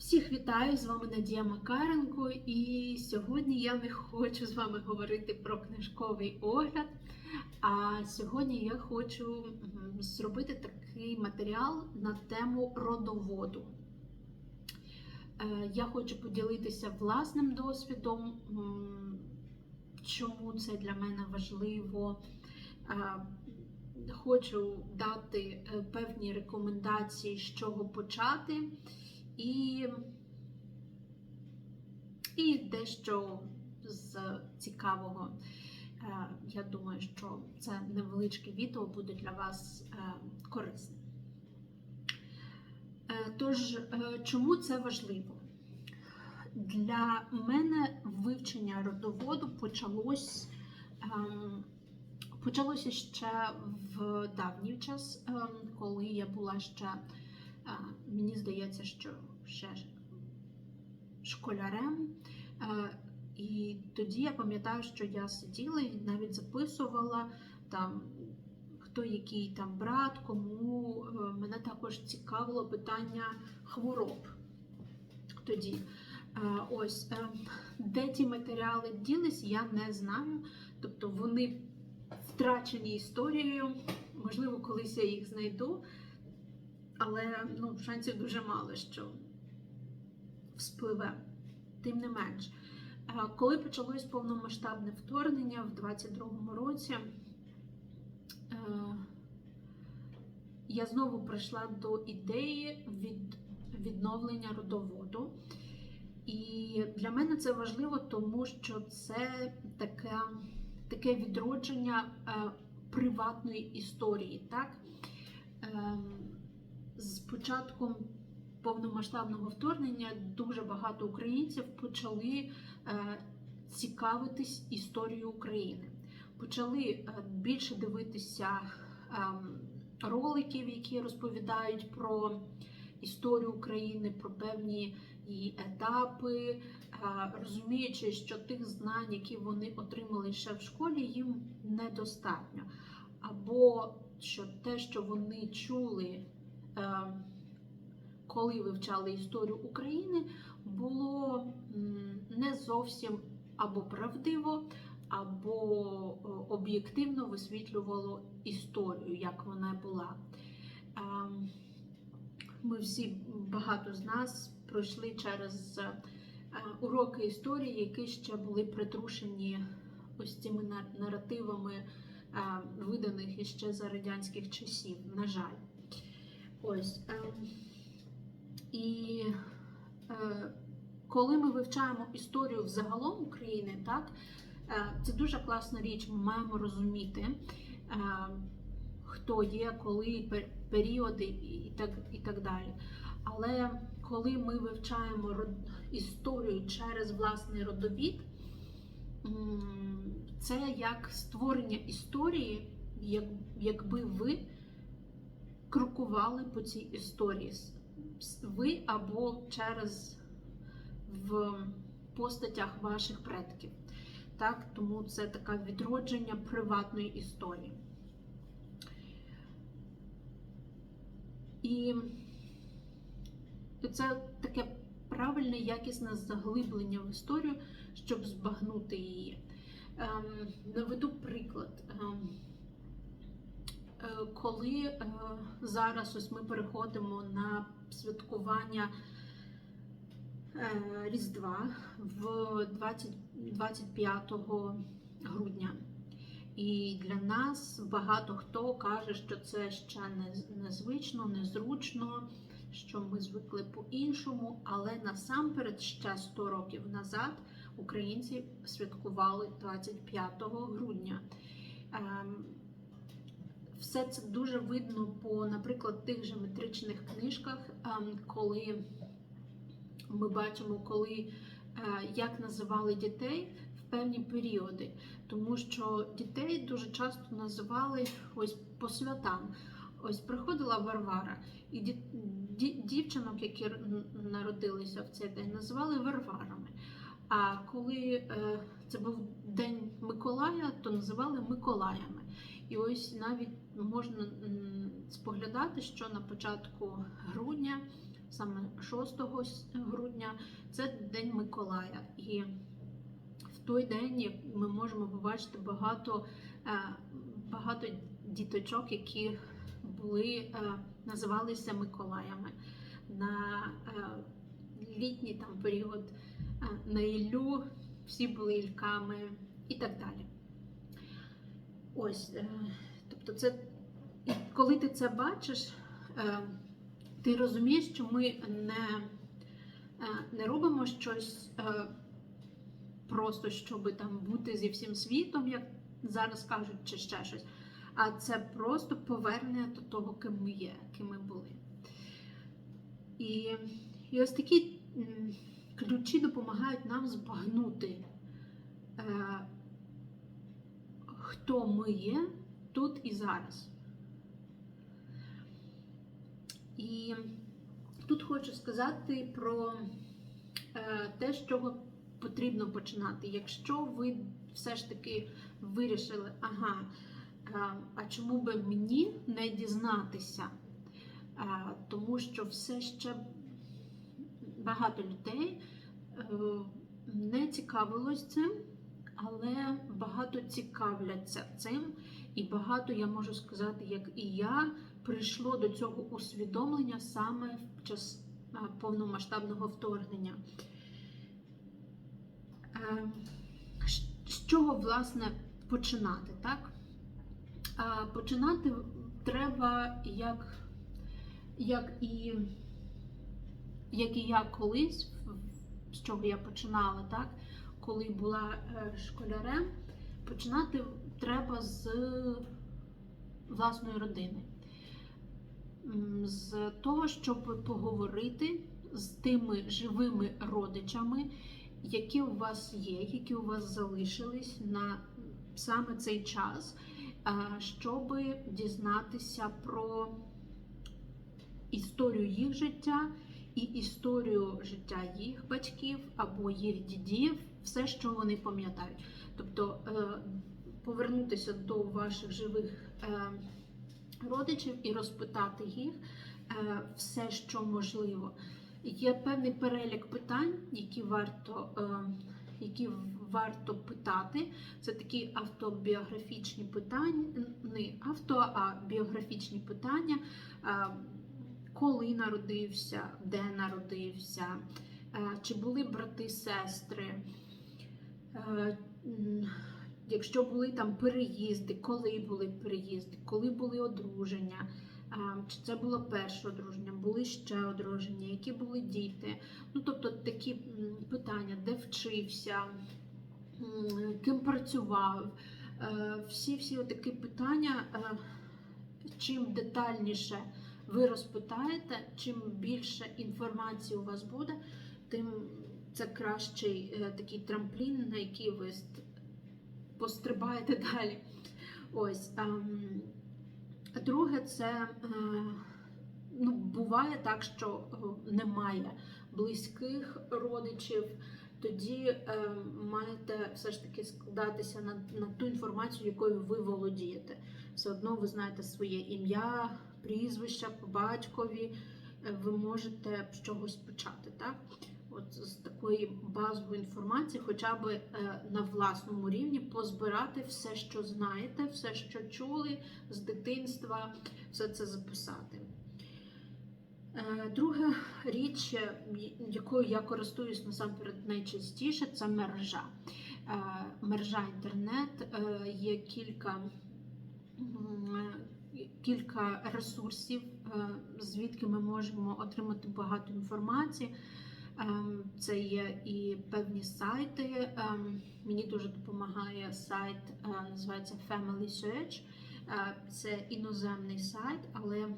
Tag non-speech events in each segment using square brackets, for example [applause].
Всіх вітаю! З вами Надія Макаренко, і сьогодні я не хочу з вами говорити про книжковий огляд. А сьогодні я хочу зробити такий матеріал на тему родоводу. Е, Я хочу поділитися власним досвідом, чому це для мене важливо. Е, Хочу дати е, певні рекомендації, з чого почати. І, і дещо з цікавого. Е, Я думаю, що це невеличке відео буде для вас е, корисним. Е, Тож, чому це важливо? Для мене вивчення родоводу почалось, ем, почалося ще в давній час, ем, коли я була ще Мені здається, що ще школярем. І тоді я пам'ятаю, що я сиділа і навіть записувала там, хто який там брат, кому Е, мене також цікавило питання хвороб тоді. Е, Ось е, де ті матеріали ділись, я не знаю. Тобто вони втрачені історією. Можливо, колись я їх знайду але ну, шансів дуже мало, що вспливе. Тим не менш, коли почалось повномасштабне вторгнення в 22-му році, е, я знову прийшла до ідеї від відновлення родоводу. І для мене це важливо, тому що це таке, таке відродження е, приватної історії. так? Ем, з початком повномасштабного вторгнення дуже багато українців почали е, цікавитись історією України. Почали е, більше дивитися е, роликів, які розповідають про історію України, про певні її етапи, е, розуміючи, що тих знань, які вони отримали ще в школі, їм недостатньо. Або що те, що вони чули Е, коли вивчали історію України, було не зовсім або правдиво, або об'єктивно висвітлювало історію, як вона була. Е, ми всі, багато з нас пройшли через е, уроки історії, які ще були притрушені ось цими наративами, виданих іще за радянських часів, на жаль. Ось. І е, коли ми вивчаємо історію взагалом України, так, е, це дуже класна річ, ми маємо розуміти, е, хто є, коли періоди і так, і так далі. Але коли ми вивчаємо род, історію через власний родовід, це як створення історії, як, якби ви крокували по цій історії. Ви або через в постатях ваших предків. Так? Тому це таке відродження приватної історії. І це таке правильне, якісне заглиблення в історію, щоб збагнути її. Ем, наведу приклад. Ем, Е, коли е, зараз ось ми переходимо на святкування е, Різдва в 20, 25 грудня. І для нас багато хто каже, що це ще незвично, незручно, що ми звикли по-іншому, але насамперед ще 100 років назад українці святкували 25 грудня. Все це дуже видно по, наприклад, тих же метричних книжках, ем, коли ми бачимо, коли е, як називали дітей в певні періоди. Тому що дітей дуже часто називали ось по святам. Ось приходила Варвара, і дівчинок, які народилися в цей день, називали Варварами. А коли е, це був День Миколая, то називали Миколаями. І ось навіть можна споглядати, що на початку грудня саме 6 грудня, це День Миколая. І в той день ми можемо побачити багато, е, багато діточок, які були, е, називалися Миколаями. На е, літній там період на Іллю всі були ільками і так далі. Ось, е, тобто, це і коли ти це бачиш, е, ти розумієш, що ми не, е, не робимо щось просто, щоб там бути зі всім світом, як зараз кажуть, чи ще щось. А це просто повернення до того, ким ми є, ким ми були. І, і ось такі ключі допомагають нам збагнути, хто ми є тут і зараз. І тут хочу сказати про е, те, з чого потрібно починати. Якщо ви все ж таки вирішили, ага, е, а чому би мені не дізнатися? Е, Тому що все ще багато людей не цікавилось цим, але багато цікавляться цим, і багато, я можу сказати, як і я, прийшло до цього усвідомлення саме в час повномасштабного вторгнення. Е, З чого, власне, починати, так? Починати треба як, як і як і я колись, з чого я починала, так? Коли була е, школярем, починати треба з власної родини. З того, щоб поговорити з тими живими родичами, які у вас є, які у вас залишились на саме цей час, е, щоб дізнатися про історію їх життя і історію життя їх батьків або їх дідів, все, що вони пам'ятають. Тобто е, повернутися до ваших живих е, родичів і розпитати їх е, все, що можливо. Є певний перелік питань, які варто, які варто питати. Це такі автобіографічні питання, не авто, а біографічні питання. Коли народився, де народився, е, чи були брати, сестри, е, якщо були там переїзди, коли були переїзди, коли були одруження, е, чи це було перше одруження, були ще одруження, які були діти. Ну, тобто такі питання, де вчився, ким працював. Всі-всі такі питання, чим детальніше ви розпитаєте, чим більше інформації у вас буде, тим це кращий е, такий трамплін, на який ви пострибаєте [laughs] далі. Ось. а друге, це е, ну, буває так, що немає близьких родичів. Тоді е, маєте все ж таки складатися на, на ту інформацію, якою ви володієте. Все одно ви знаєте своє ім'я, прізвище по батькові, е, ви можете з чогось почати. Так? От з такої базової інформації, хоча б е, на власному рівні позбирати все, що знаєте, все, що чули з дитинства, все це записати. Е, Друга річ, якою я користуюсь насамперед найчастіше, це мережа. Мережа інтернет, є кілька, кілька ресурсів, е, звідки ми можемо отримати багато інформації. Ем, Це є і певні сайти. Ем, Мені дуже допомагає сайт, е, називається Family Search. Е, Це іноземний сайт, але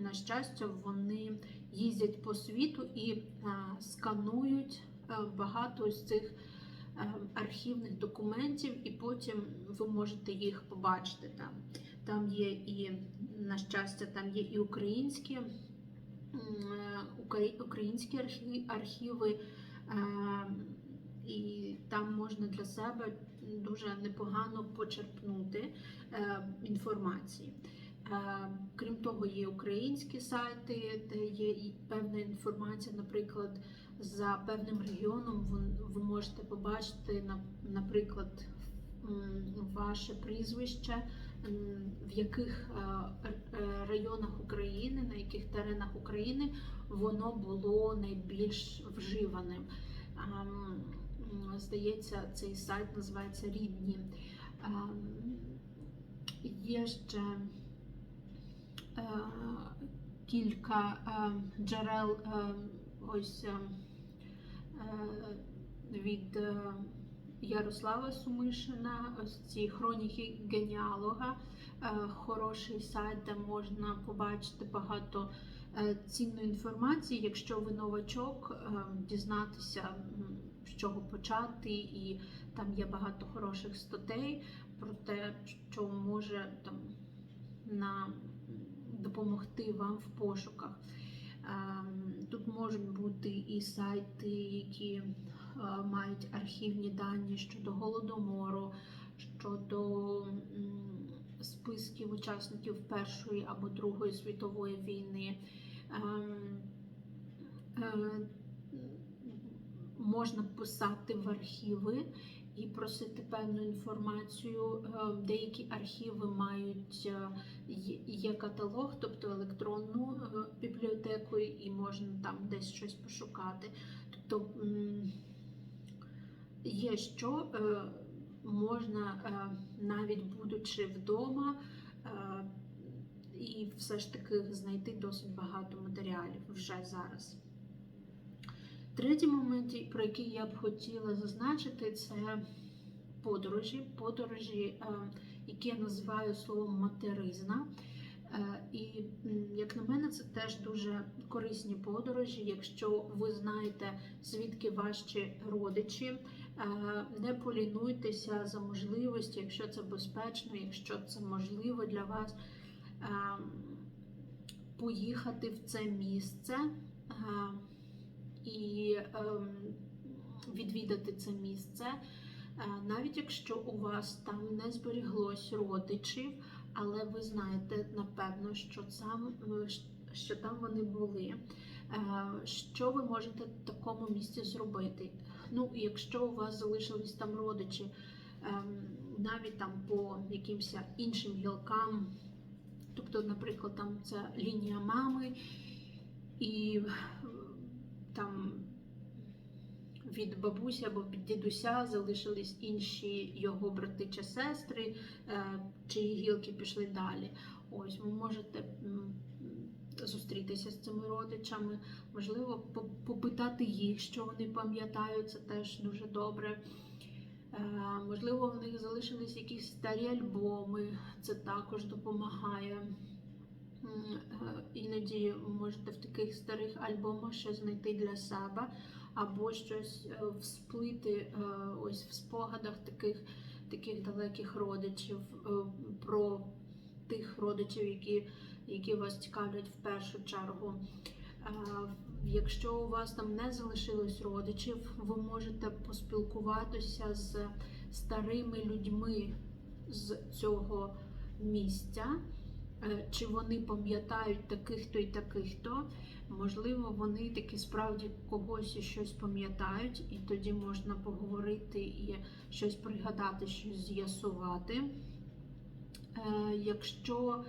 на щастя вони їздять по світу і е, сканують е, багато з цих е, архівних документів, і потім ви можете їх побачити там. Там є і, на щастя, там є і українські е, украї- українські архі- архіви, е, і там можна для себе дуже непогано почерпнути е, інформації. Крім того, є українські сайти, де є певна інформація, наприклад, за певним регіоном ви- можете побачити, наприклад, ваше прізвище, в яких е, е, районах України, на яких теренах України воно було найбільш вживаним. Ем, Здається, цей сайт називається Рідні. Ем, Є ще е, кілька джерел ось від Ярослава Сумишина, ось ці хроніки геніалога. Е, Хороший сайт, де можна побачити багато е, цінної інформації, якщо ви новачок, е, дізнатися, з чого почати, і там є багато хороших статей про те, що може там на допомогти вам в пошуках. Ем, Тут можуть бути і сайти, які мають архівні дані щодо голодомору, щодо списків учасників Першої або Другої світової війни. Ем, е, Можна писати в архіви і просити певну інформацію. Е, Деякі архіви мають е, є- каталог, тобто електронну е, бібліотеку, і можна там десь щось пошукати. Тобто є що е, можна е, навіть будучи вдома. е, І все ж таки знайти досить багато матеріалів вже зараз. Третій момент, про який я б хотіла зазначити, це подорожі. Подорожі, які я називаю словом материзна. І, як на мене, це теж дуже корисні подорожі. Якщо ви знаєте, звідки ваші родичі, не полінуйтеся за можливості, якщо це безпечно, якщо це можливо для вас, поїхати в це місце. і ем, відвідати це місце, навіть якщо у вас там не зберіглось родичів, але ви знаєте напевно, що сам е, що там вони були. Що ви можете в такому місці зробити? Ну, якщо у вас залишились там родичі, ем, навіть там по якимось іншим гілкам, тобто, наприклад, там це лінія мами, і е, там від бабусі або від дідуся залишились інші його брати чи сестри, е, чиї гілки пішли далі. Ось ви можете зустрітися з цими родичами, можливо, попитати їх, що вони пам'ятають, це теж дуже добре. Е, Можливо, в них залишились якісь старі альбоми, це також допомагає. Е, Іноді можете в таких старих альбомах щось знайти для себе, або щось е, всплити ось в спогадах таких, таких далеких родичів, про тих родичів, які, які вас цікавлять в першу чергу. Якщо у вас там не залишилось родичів, ви можете поспілкуватися з старими людьми з цього місця. Е, Чи вони пам'ятають таких-то і таких-то? Можливо, вони таки справді когось і щось пам'ятають, і тоді можна поговорити і щось пригадати, щось з'ясувати. Е, Якщо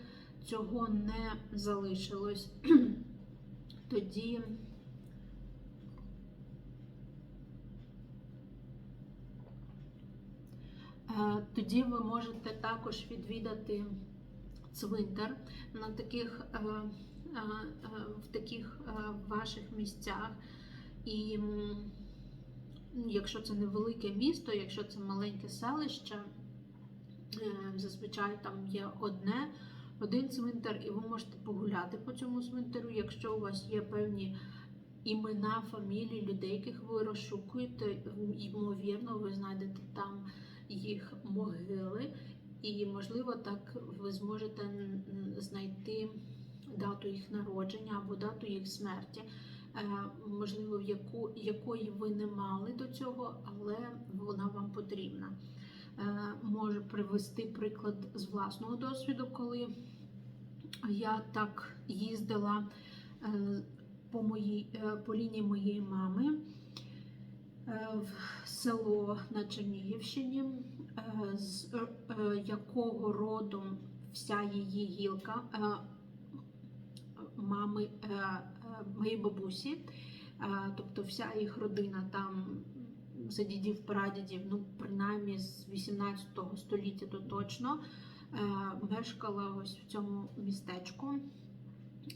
цього не залишилось, [clears throat] тоді е, тоді ви можете також відвідати цвинтар на таких, е, е, в таких ваших місцях. І якщо це не велике місто, якщо це маленьке селище, зазвичай там є одне, один цвинтар, і ви можете погуляти по цьому цвинтарю, якщо у вас є певні імена, фамілії людей, яких ви розшукуєте, ймовірно, ви знайдете там їх могили. І, можливо, так ви зможете знайти дату їх народження або дату їх смерті, е, можливо, яку, якої ви не мали до цього, але вона вам потрібна. Е, Можу привести приклад з власного досвіду, коли я так їздила е, по, моїй, е, по лінії моєї мами е, в село на Чернігівщині, з якого родом вся її гілка мами моєї бабусі. Тобто вся їх родина там за дідів, прадідів, ну принаймні з 18 століття то точно мешкала ось в цьому містечку.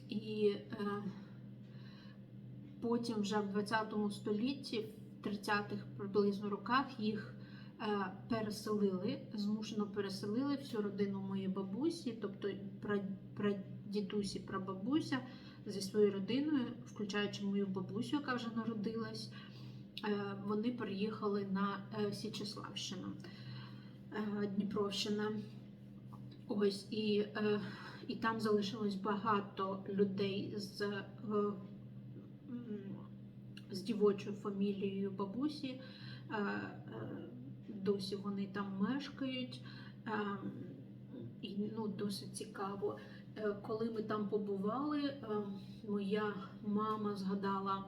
І е, потім вже в 20 столітті, в 30-х приблизно роках, їх е, переселили, змушено переселили всю родину моєї бабусі, тобто пра- прадідусі, прабабуся зі своєю родиною, включаючи мою бабусю, яка вже народилась. Е, Вони переїхали на е, Січеславщину, е, Дніпровщина. Ось і, е, і там залишилось багато людей з, е, з дівочою фамілією бабусі. Е, Досі вони там мешкають. І ну, досить цікаво. Коли ми там побували, моя мама згадала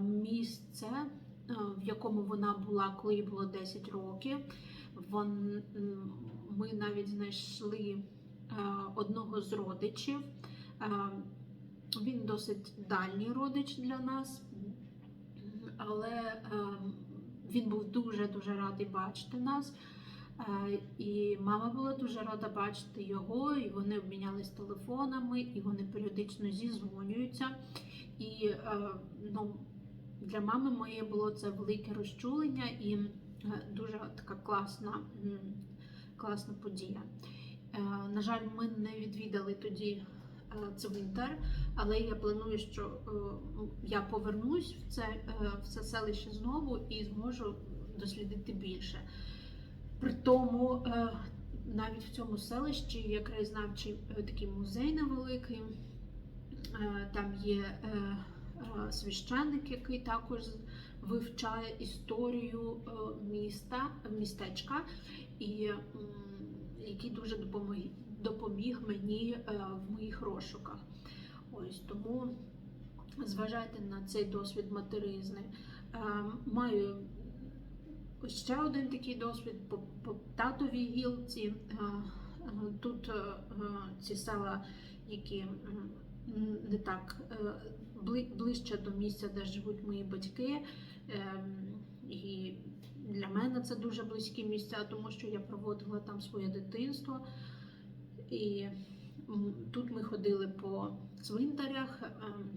місце, в якому вона була, коли їй було 10 років. Вон, ми навіть знайшли е, одного з родичів. Е, Він досить дальній родич для нас, але е, він був дуже-дуже радий бачити нас. І мама була дуже рада бачити його, і вони обмінялись телефонами, і вони періодично зізвонюються. І ну, для мами моєї було це велике розчулення і дуже така класна, класна подія. Е, На жаль, ми не відвідали тоді е, цвинтар, але я планую, що е, я повернусь в це, в це селище знову і зможу дослідити більше. При тому, навіть в цьому селищі є краєзнавчий такий музей невеликий. Там є священник, який також вивчає історію міста, містечка, і який дуже допомог, допоміг мені е, в моїх розшуках. Ось тому зважайте на цей досвід материзни. Е, Маю ще один такий досвід по, по татовій гілці. Е, Тут ці села, які не так ближче до місця, де живуть мої батьки. Ем, І для мене це дуже близькі місця, тому що я проводила там своє дитинство. І тут ми ходили по цвинтарях. ем,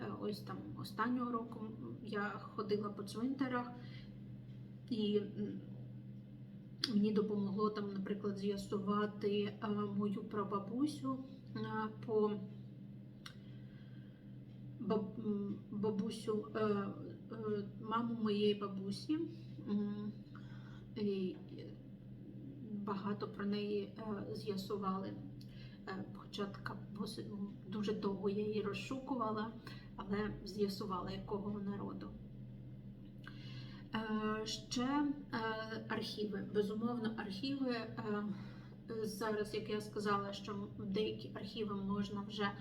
е, Ось там останнього року я ходила по цвинтарях, і мені допомогло там, наприклад, з'ясувати е, мою прабабусю е, по баб- бабусю, маму моєї бабусі. І Багато про неї е, з'ясували. Е, Хоча дуже довго я її розшукувала, але з'ясувала, якого вона роду. Е, Ще е, архіви. Безумовно, архіви. е, Зараз, як я сказала, що деякі архіви можна вже е,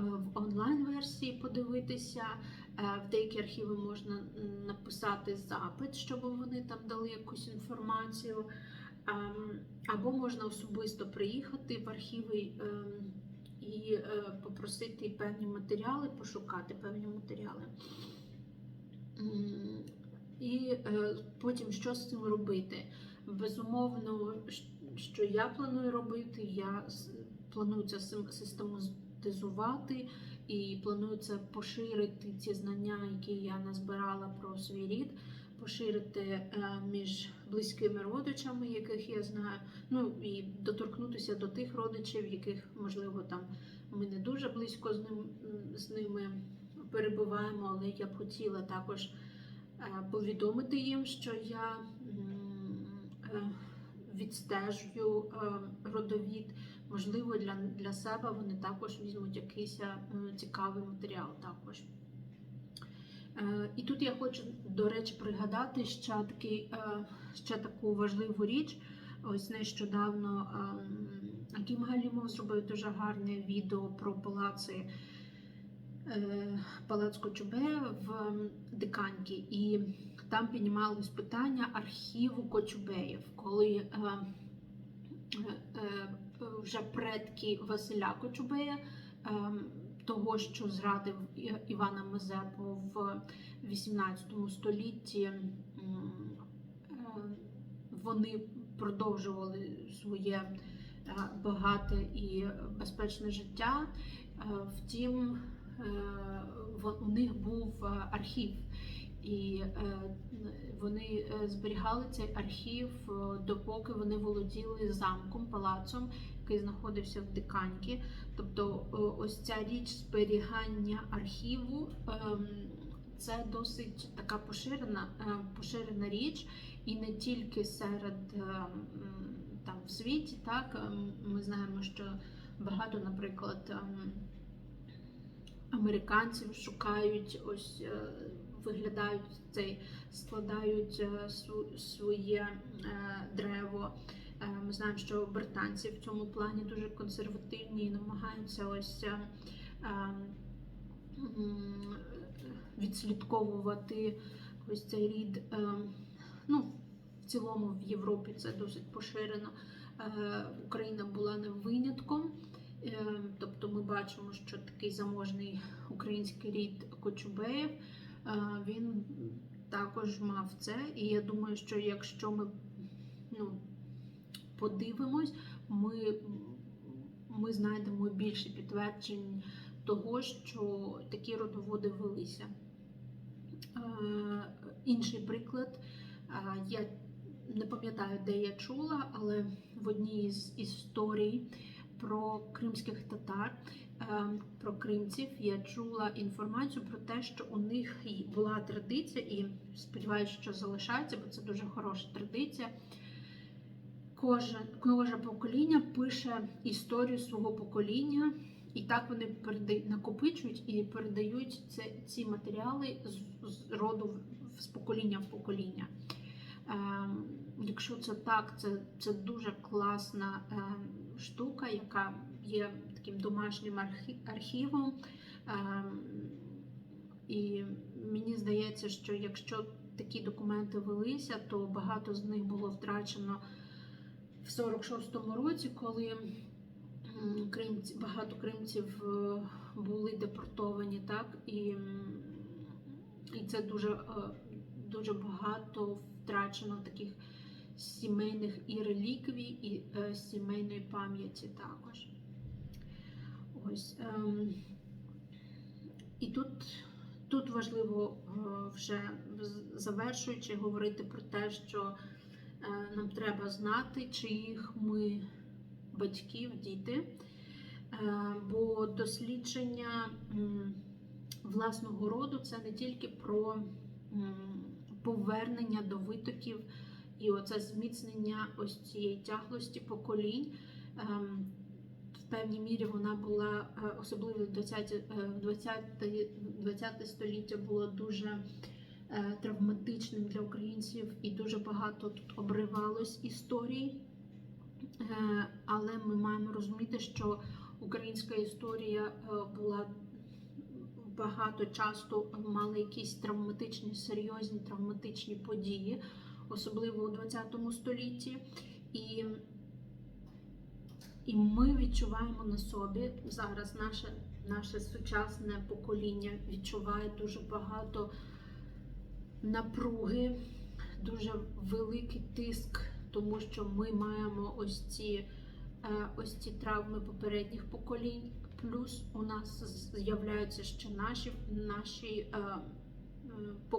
в онлайн-версії подивитися, е, в деякі архіви можна написати запит, щоб вони там дали якусь інформацію. Ем, Або можна особисто приїхати в архіви ем, і е, попросити певні матеріали, пошукати певні матеріали. І е, потім що з цим робити? Безумовно, що я планую робити, я планую це систематизувати і планую це поширити ці знання, які я назбирала про свій рід, поширити е, між близькими родичами, яких я знаю, ну і доторкнутися до тих родичів, яких, можливо, там ми не дуже близько з, ним, з ними перебуваємо, але я б хотіла також е, повідомити їм, що я е, відстежую родовід. Можливо, для, для себе вони також візьмуть якийсь е, цікавий матеріал також. Е, І тут я хочу, до речі, пригадати ще, такий, е, ще таку важливу річ. Ось нещодавно ем, Кім Галімов зробив дуже гарне відео про палаци е, палац Кочубея в Диканьки, і там піднімалось питання архіву Кочубеїв, коли е, е, е, вже предки Василя Кочубея, е, того, що зрадив Івана Мазепу в 18 столітті, е, вони продовжували своє е, багате і безпечне життя. Е, Втім, у них був архів, і вони зберігали цей архів, допоки вони володіли замком, палацом, який знаходився в Диканьки. Тобто, е, ось ця річ зберігання архіву. ем, Це досить така поширена, е, поширена річ, і не тільки серед е, там в світі, так ем, ми знаємо, що багато, наприклад, ем, американців шукають ось. Виглядають цей, складають св- своє е, древо. Е, Ми знаємо, що британці в цьому плані дуже консервативні і намагаються ось е, е, відслідковувати ось цей рід. Ну, в цілому в Європі це досить поширено. Україна була не винятком. Тобто ми бачимо, що такий заможний український рід Кочубеїв, е, він також мав це. І я думаю, що якщо ми ну, подивимось, ми, ми знайдемо більше підтверджень того, що такі родоводи велися. Е, Інший приклад, е, я не пам'ятаю, де я чула, але в одній з історій про кримських татар, е, про кримців, я чула інформацію про те, що у них була традиція, і сподіваюся, що залишається, бо це дуже хороша традиція. Кожен, кожне покоління пише історію свого покоління, і так вони передають, накопичують і передають це, ці матеріали з, з роду в- з покоління в покоління. Ем, якщо це так, це, це дуже класна ем, штука, яка є таким домашнім архі- архівом. Ем, і мені здається, що якщо такі документи велися, то багато з них було втрачено в 46-му році, коли кримці, багато кримців е, були депортовані, так і, і це дуже, е, дуже багато втрачено таких сімейних і реліквій, і е, сімейної пам'яті також. Ось. ем, І тут, тут важливо вже завершуючи говорити про те, що нам треба знати, чиїх ми батьків, діти, Е, бо дослідження власного роду це не тільки про повернення до витоків і оце зміцнення ось цієї тяглості поколінь. Ем, В певній мірі вона була, е, особливо в 20, е, 20, 20 століття було дуже е, травматичним для українців і дуже багато тут обривалось історій. Е, Але ми маємо розуміти, що українська історія е, була багато часто мала якісь травматичні, серйозні травматичні події, особливо у 20 столітті. І, і ми відчуваємо на собі зараз наше, наше сучасне покоління відчуває дуже багато напруги, дуже великий тиск, тому що ми маємо ось ці, е, ось ці травми попередніх поколінь. Плюс у нас з'являються ще наші, наші, е, е,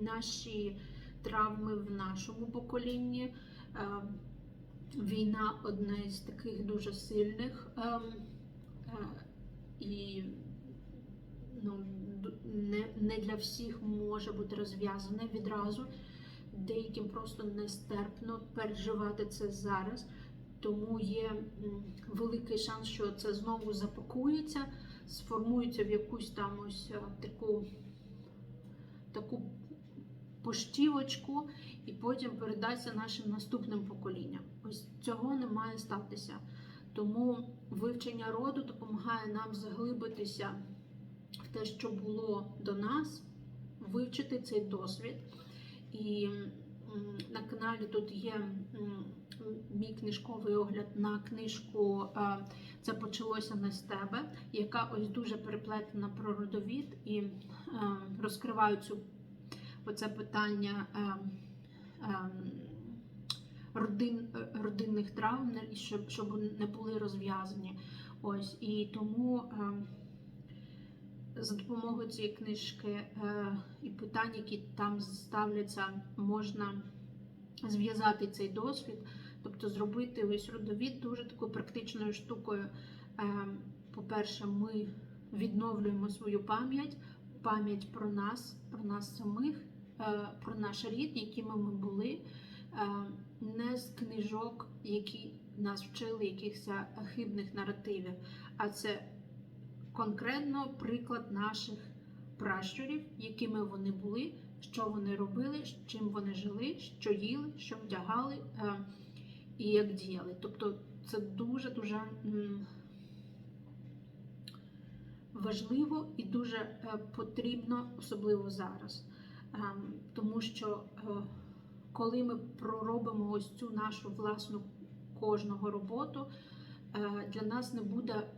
наші травми в нашому поколінні. Війна одна із таких дуже сильних. ем, І ну, не, не для всіх може бути розв'язане відразу. Деяким просто нестерпно переживати це зараз. Тому є великий шанс, що це знову запакується, сформується в якусь там ось е, таку, таку поштівочку і потім передасться нашим наступним поколінням. Ось цього не має статися. Тому вивчення роду допомагає нам заглибитися в те, що було до нас, вивчити цей досвід. І на каналі тут є мій книжковий огляд на книжку Це почалося не з тебе, яка ось дуже переплетена про родовід і розкриваю цю оце питання родин, родинних травм, щоб, щоб не були розв'язані. Ось і тому. За допомогою цієї книжки е, і питань, які там ставляться, можна зв'язати цей досвід, тобто зробити весь родовід дуже такою практичною штукою. Е, По-перше, ми відновлюємо свою пам'ять, пам'ять про нас, про нас самих, е, про наш рід, якими ми були, не з книжок, які нас вчили якихось хибних наративів, а це конкретно приклад наших пращурів, якими вони були, що вони робили, чим вони жили, що їли, що вдягали е, і як діяли. Тобто це дуже-дуже важливо і дуже е, потрібно, особливо зараз. Ем, Тому що е, коли ми проробимо ось цю нашу власну кожного роботу, е, для нас не буде е,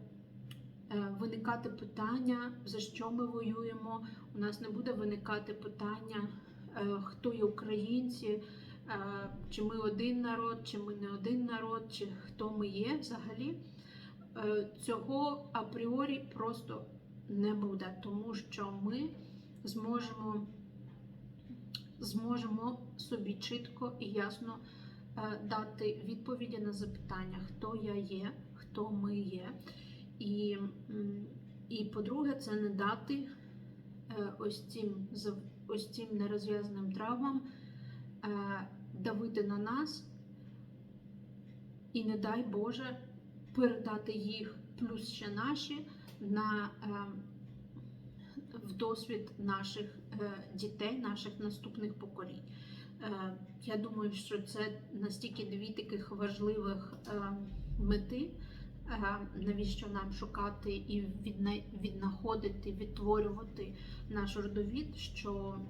виникати питання, за що ми воюємо. У нас не буде виникати питання, е, хто є українці, е, чи ми один народ, чи ми не один народ, чи хто ми є взагалі. Е, Цього апріорі просто не буде, тому що ми зможемо, зможемо собі чітко і ясно е, дати відповіді на запитання, хто я є, хто ми є. І, і по-друге, це не дати е, ось цим, ось цим нерозв'язаним травмам е, давити на нас, і не дай Боже передати їх, плюс ще наші, на, е, в досвід наших дітей, наших наступних поколінь. Я думаю, що це настільки дві таких важливих мети, навіщо нам шукати і віднаходити, відтворювати наш родовід, що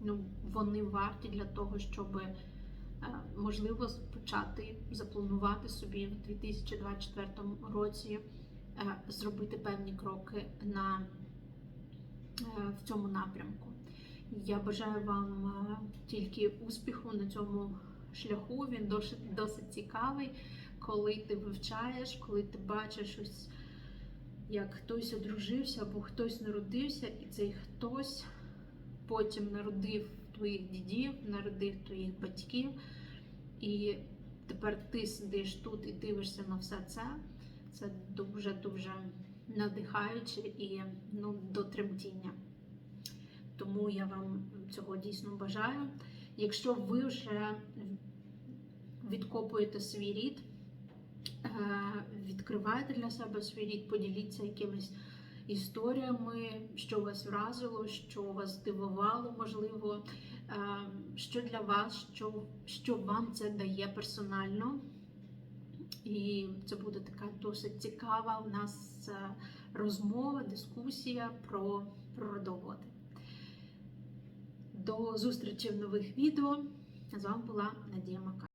ну, вони варті для того, щоб е, можливо почати запланувати собі в 2024 році е, зробити певні кроки на, е, в цьому напрямку. Я бажаю вам е, тільки успіху на цьому шляху. Він досить, досить цікавий, коли ти вивчаєш, коли ти бачиш ось як хтось одружився або хтось народився, і цей хтось потім народив твоїх дідів, народив твоїх батьків. І тепер ти сидиш тут і дивишся на все це. Це дуже-дуже надихаюче і ну, до тремтіння. Тому я вам цього дійсно бажаю. Якщо ви вже відкопуєте свій рід, е, відкриваєте для себе свій рід, поділіться якимись історіями, що вас вразило, що вас здивувало, можливо, е, що для вас, що, що вам це дає персонально. І це буде така досить цікава у нас е, розмова, дискусія про, про родоводи. До зустрічі в нових відео. З вами була Надія Мака.